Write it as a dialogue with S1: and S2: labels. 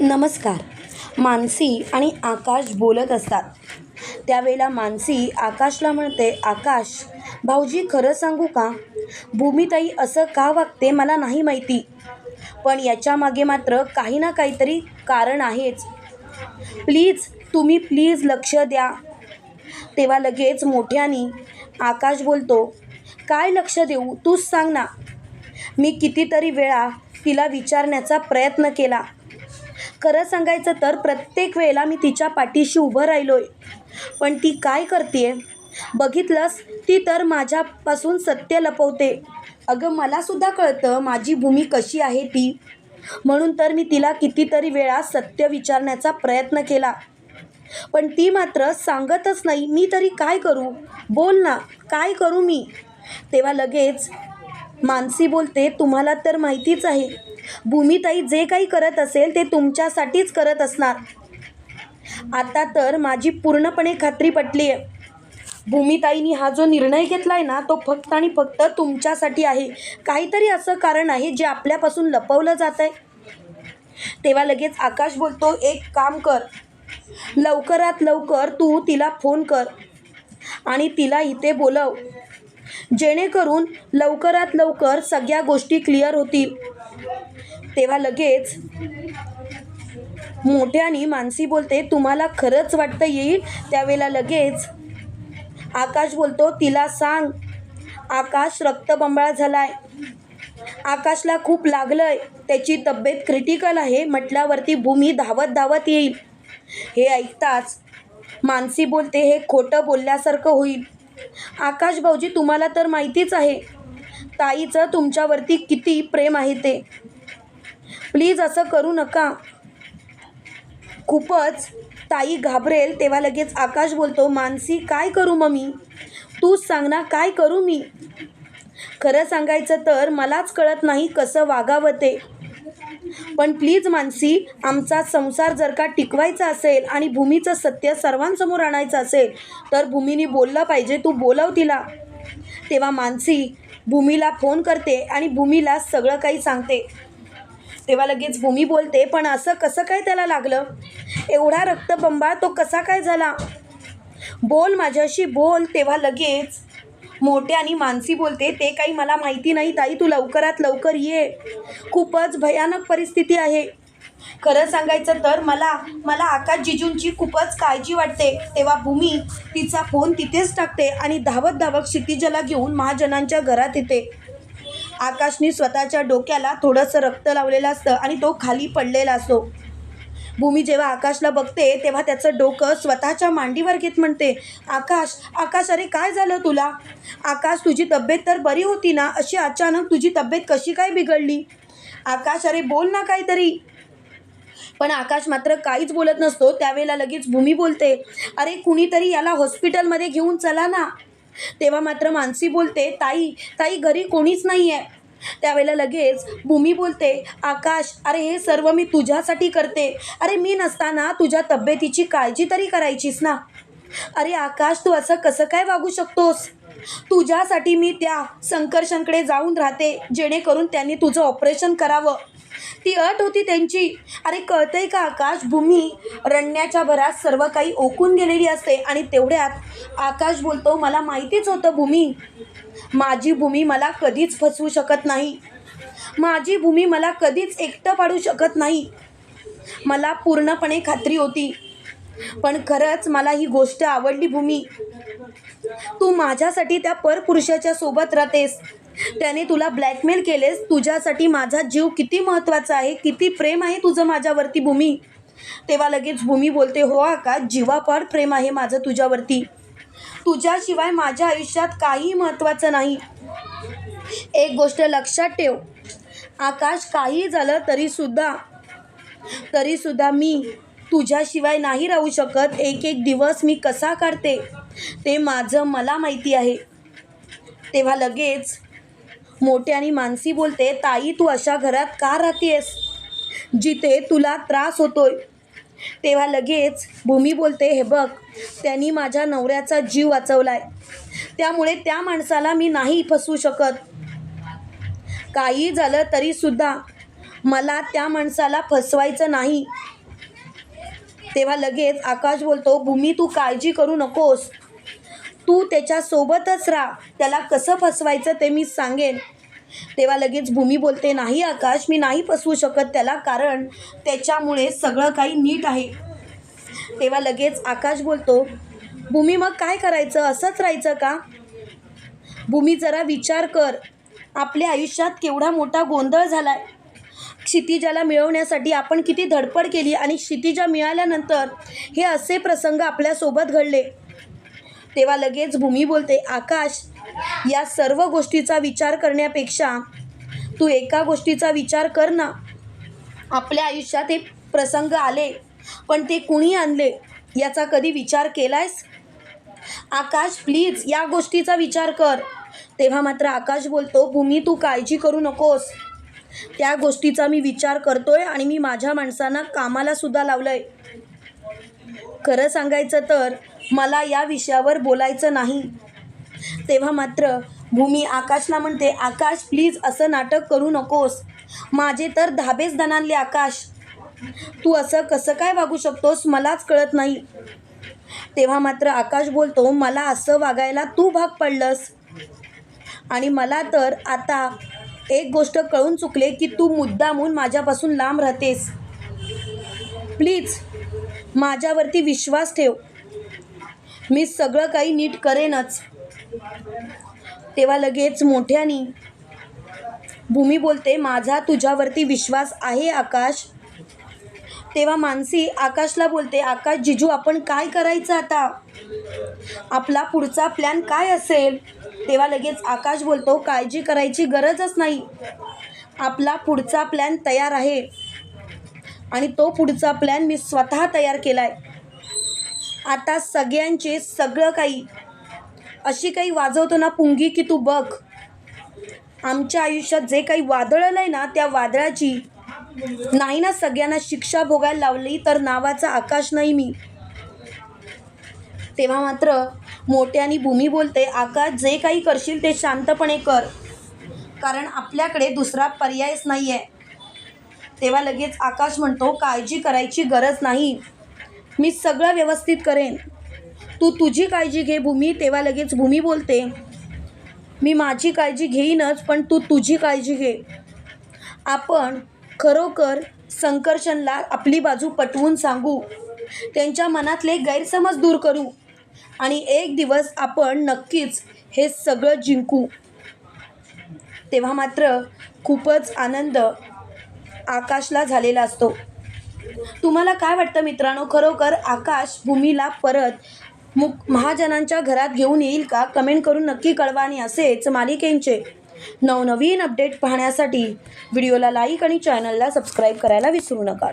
S1: नमस्कार. मानसी आणि आकाश बोलत असतात. त्यावेळेला मानसी आकाशला म्हणते आकाश भाऊजी खरं सांगू का? भूमिताई असं का वागते मला नाही माहिती. पण याच्यामागे मात्र काही ना काहीतरी कारण आहेच. प्लीज तुम्ही प्लीज लक्ष द्या. तेव्हा लगेच मोठ्याने आकाश बोलतो काय लक्ष देऊ? तूच सांग ना. मी कितीतरी वेळा तिला विचारण्याचा प्रयत्न केला. खरं सांगायचं तर प्रत्येक वेळेला मी तिच्या पाठीशी उभं राहिलो आहे पण ती काय करते बघितलंस ती तर माझ्यापासून सत्य लपवते. अगं मलासुद्धा कळतं माझी भूमी कशी आहे ती. म्हणून तर मी तिला कितीतरी वेळा सत्य विचारण्याचा प्रयत्न केला. पण ती मात्र सांगतच नाही मी तरी काय करू? बोल ना काय करू मी? तेव्हा लगेच मानसी बोलते तुम्हाला तर माहितीच आहे भूमिताई जे काही करत असेल ते तुमच्यासाठीच करत असणार. आता तर माझी पूर्णपणे खात्री पटली आहे भूमिताईनी हा जो निर्णय घेतला आहे ना तो फक्त आणि फक्त तुमच्यासाठी आहे. काहीतरी असं कारण आहे जे आपल्यापासून लपवलं जात आहे तेव्हा लगेच आकाश बोलतो एक काम कर. लवकरात लवकर तू तिला फोन कर आणि तिला इथे बोलव. जेणेकरून लवकरात लवकर सगळ्या गोष्टी क्लिअर होतील. तेव्हा लगेच मोठ्याने मानसी बोलते तुम्हाला खरंच वाटतं येईल? त्यावेळेला लगेच आकाश बोलतो तिला सांग आकाश रक्तबंबाळ झालाय. आकाशला खूप लागलंय. त्याची तब्येत क्रिटिकल आहे. म्हटल्यावरती भूमी धावत धावत येईल. हे ऐकताच मानसी बोलते हे खोटं बोलल्यासारखं होईल. आकाश भाऊजी तुम्हाला तर माहितीच आहे. ताईचं तुमच्यावरती किती प्रेम आहे ते. प्लीज असं करू नका. खूपच ताई घाबरेल तेव्हा लगेच आकाश बोलतो मानसी काय करू मग मी तूच सांग ना काय करू मी? खरं सांगायचं तर मलाच कळत नाही कसं वागावं ते. पण प्लीज मानसी आमचा संसार जर का टिकवायचा असेल आणि भूमीचं सत्य सर्वांसमोर आणायचं असेल तर भूमीने बोललं पाहिजे तू बोलव तिला. तेव्हा मानसी भूमीला फोन करते आणि भूमीला सगळं काही सांगते. तेव्हा लगेच भूमी बोलते पण असं कसं काय त्याला लागलं? एवढा रक्तबंबा तो कसा काय झाला? बोल माझ्याशी बोल. तेव्हा लगेच मोठ्या आणि मानसी बोलते ते काही मला माहिती नाही ताई तू लवकरात लवकर ये. खूपच भयानक परिस्थिती आहे. खरं सांगायचं तर मला मला आकाश जिजूंची खूपच काळजी वाटते. तेव्हा भूमी तिचा फोन तिथेच टाकते आणि धावत धावत क्षितिजला घेऊन महाजनांच्या घरात येते. आकाशने स्वतःच्या डोक्याला थोडंसं रक्त लावलेलं असतं आणि तो खाली पडलेला असतो. भूमी जेव्हा आकाशला बघते तेव्हा त्याचं डोकं स्वतःच्या मांडीवर घेत म्हणते आकाश आकाश अरे काय झालं तुला? आकाश तुझी तब्येत तर बरी होती ना? अशी अचानक तुझी तब्येत कशी काय बिघडली? आकाश अरे बोल ना काहीतरी. पण आकाश मात्र काहीच बोलत नसतो. त्यावेळेला लगेच भूमी बोलते अरे कुणीतरी याला हॉस्पिटलमध्ये घेऊन चला ना. तेव्हा मात्र मानसी बोलते ताई ताई घरी कोणीच नाही आहे त्यावेळेला लगेच भूमी बोलते आकाश अरे हे सर्व मी तुझ्यासाठी करते. अरे मी नसताना तुझ्या तब्येतीची काळजी तरी करायचीस ना. अरे आकाश तू असं कसं काय वागू शकतोस? तुझ्यासाठी मी त्या संकर्षणकडे जाऊन राहते जेणेकरून त्यांनी तुझं ऑपरेशन करावं. ती अट होती त्यांची. अरे कळतंय का आकाश भूमी रडण्याच्या भरात सर्व काही ओकून गेलेली असते आणि तेवढ्यात आकाश बोलतो मला माहितीच होतं भूमी. माझी भूमी मला कधीच फसवू शकत नाही. माझी भूमी मला कधीच एकटं पाडू शकत नाही. मला पूर्णपणे खात्री होती. पण खरंच मला ही गोष्ट आवडली भूमी. तू माझ्यासाठी त्या परपुरुषाच्या सोबत राहतेस. त्याने तुला ब्लॅकमेल केलेस. तुझ्यासाठी माझा जीव किती महत्त्वाचा आहे किती प्रेम आहे तुझं माझ्यावरती भूमी. तेव्हा लगेच भूमी बोलते हो आकाश जीवापाड प्रेम आहे माझं तुझ्यावरती. तुझ्याशिवाय माझ्या आयुष्यात काही महत्त्वाचं नाही. एक गोष्ट लक्षात ठेव. आकाश काही झालं तरीसुद्धा तरीसुद्धा मी तुझ्याशिवाय नाही राहू शकत. एक एक दिवस मी कसा काढते? ते माझं मला माहिती आहे. तेव्हा लगेच मोठे आणि मानसी बोलते ताई तू अशा घरात का राहतेस जिथे तुला त्रास होतोय. तेव्हा लगेच भूमी बोलते हे बघ त्यांनी माझ्या नवऱ्याचा जीव वाचवलाय. त्यामुळे त्या माणसाला मी नाही फसवू शकत. काही झालं तरीसुद्धा मला त्या माणसाला फसवायचं नाही. तेव्हा लगेच आकाश बोलतो भूमी तू काळजी करू नकोस. तू त्याच्यासोबतच राहा. त्याला कसं फसवायचं ते मी सांगेन. तेव्हा लगेच भूमी बोलते नाही आकाश मी नाही फसवू शकत त्याला कारण त्याच्यामुळे सगळं काही नीट आहे. तेव्हा लगेच आकाश बोलतो भूमी मग काय करायचं? असंच राहायचं का? भूमी जरा विचार कर. आपल्या आयुष्यात केवढा मोठा गोंधळ झाला आहे क्षितिजाला मिळवण्यासाठी आपण किती धडपड केली आणि क्षितिजा मिळाल्यानंतर हे असे प्रसंग आपल्यासोबत घडले. तेव्हा लगेच भूमी बोलते आकाश या सर्व गोष्टीचा विचार करण्यापेक्षा तू एका गोष्टीचा विचार कर ना. आपल्या आयुष्यात हे प्रसंग आले पण ते कुणी आणले? याचा कधी विचार केलायस? आकाश प्लीज या गोष्टीचा विचार कर. तेव्हा मात्र आकाश बोलतो भूमी तू काळजी करू नकोस. त्या गोष्टीचा मी विचार करतोय आणि मी माझ्या माणसांना कामाला सुद्धा लावलंय. खरं सांगायचं तर मला या विषयावर बोलायचं नाही. तेव्हा मात्र भूमी आकाशला म्हणते आकाश प्लीज असं नाटक करू नकोस. माझे तर धाबेच दणानले आकाश. तू असं कसं काय वागू शकतोस मलाच कळत नाही. तेव्हा मात्र आकाश बोलतो मला असं वागायला तू भाग पडलंस. आणि मला तर आता एक गोष्ट कळून चुकले की तू मुद्दामून माझ्यापासून लांब राहतेस. प्लीज माझ्यावरती विश्वास ठेव. मी सगळं काही नीट करेनच. तेव्हा लगेच मोठ्यानी भूमी बोलते माझा तुझ्यावरती विश्वास आहे आकाश. तेव्हा मानसी आकाशला बोलते आकाश जिजू आपण काय करायचं आता? आपला पुढचा प्लॅन काय असेल? तेव्हा लगेच आकाश बोलतो काळजी करायची गरजच नाही. आपला पुढचा प्लॅन तयार आहे. आणि तो पुढचा प्लॅन मी स्वतः तयार केला आहे आता सगळ्यांचे सगळं काही अशी काही वाजवतो ना पुंगी की तू बघ. आमच्या आयुष्यात जे काही वादळलं आहे ना त्या वादळाची नाही ना सगळ्यांना शिक्षा भोगायला लावली तर नावाचा आकाश नाही मी. तेव्हा मात्र मोठ्यानी भूमी बोलते. आकाश जे काही करशील ते शांतपणे कर. कारण आपल्याकडे दुसरा पर्यायच नाही आहे तेव्हा लगेच आकाश म्हणतो काळजी करायची गरज नाही. मी सगळं व्यवस्थित करेन. तू तुझी काळजी घे भूमी. तेव्हा लगेच भूमी बोलते मी माझी काळजी घेईनच पण तू तुझी काळजी घे. आपण खरोखर संकर्षणला आपली बाजू पटवून सांगू. त्यांच्या मनातले गैरसमज दूर करू. आणि एक दिवस आपण नक्कीच हे सगळं जिंकू. तेव्हा मात्र खूपच आनंद आकाशला झालेला असतो. तुम्हाला काय वाटतं मित्रांनो? खरोखर आकाश भूमीला परत मुक महाजनांच्या घरात घेऊन येईल का? कमेंट करून नक्की कळवा आणि असेच मालिकेंचे नवनवीन अपडेट पाहण्यासाठी व्हिडिओला लाईक आणि चॅनलला सबस्क्राईब करायला विसरू नका.